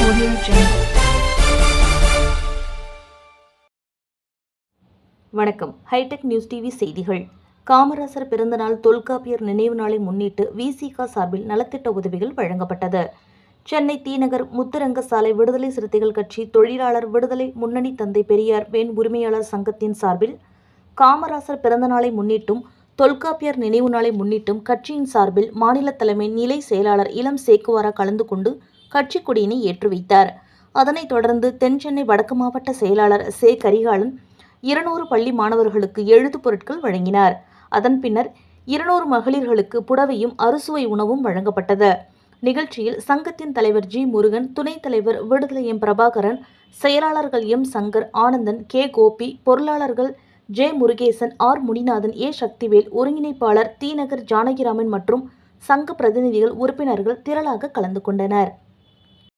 Audio Jungle. வணக்கம் hitech news TV செய்திகள் காமராசர் பிறந்தநாள் தொல்காப்பியர் நினைவு நாளை முன்னிட்டு விசிகா சார்பில் நலத்திட்ட உதவிகள் வழங்கப்பட்டது சென்னை தீநகர் முத்துரங்க சாலை விடுதலை சிறுத்தைகள் கட்சி தொழிலாளர் விடுதலை முன்னணி தந்தை பெரியார் பெண் உரிமையாளர் சங்கத்தின் சார்பில் காமராசர் பிறந்தநாளை முன்னிட்டும் தொல்காப்பியர் நினைவு நாளை முன்னிட்டும் கட்சியின் சார்பில் மாநில தலைமை நிலை செயலாளர் இளம் சேக்குவாரா கலந்து கொண்டு கட்சி கொடியினை ஏற்றி வைத்தார். அதனைத் தொடர்ந்து தென் சென்னை வடக்கு மாவட்ட செயலாளர் சே. கரிகாலன் இருநூறு பள்ளி மாணவர்களுக்கு எழுதுப் பொருட்கள் வழங்கினார். அதன் பின்னர் இருநூறு மகளிர்களுக்கு புடவையும் அறுசுவை உணவும் வழங்கப்பட்டது. நிகழ்ச்சியில் சங்கத்தின் தலைவர் ஜி. முருகன் துணைத் தலைவர் விடுதலை எம். பிரபாகரன் செயலாளர்கள் M. Shankar Anandan K. Gopi பொருளாளர்கள் J. Murugesan R. Muninathan A. Sakthivel ஒருங்கிணைப்பாளர் தீநகர் ஜானகிராமன் மற்றும் சங்க பிரதிநிதிகள் உறுப்பினர்கள் திரளாக கலந்து கொண்டனர்.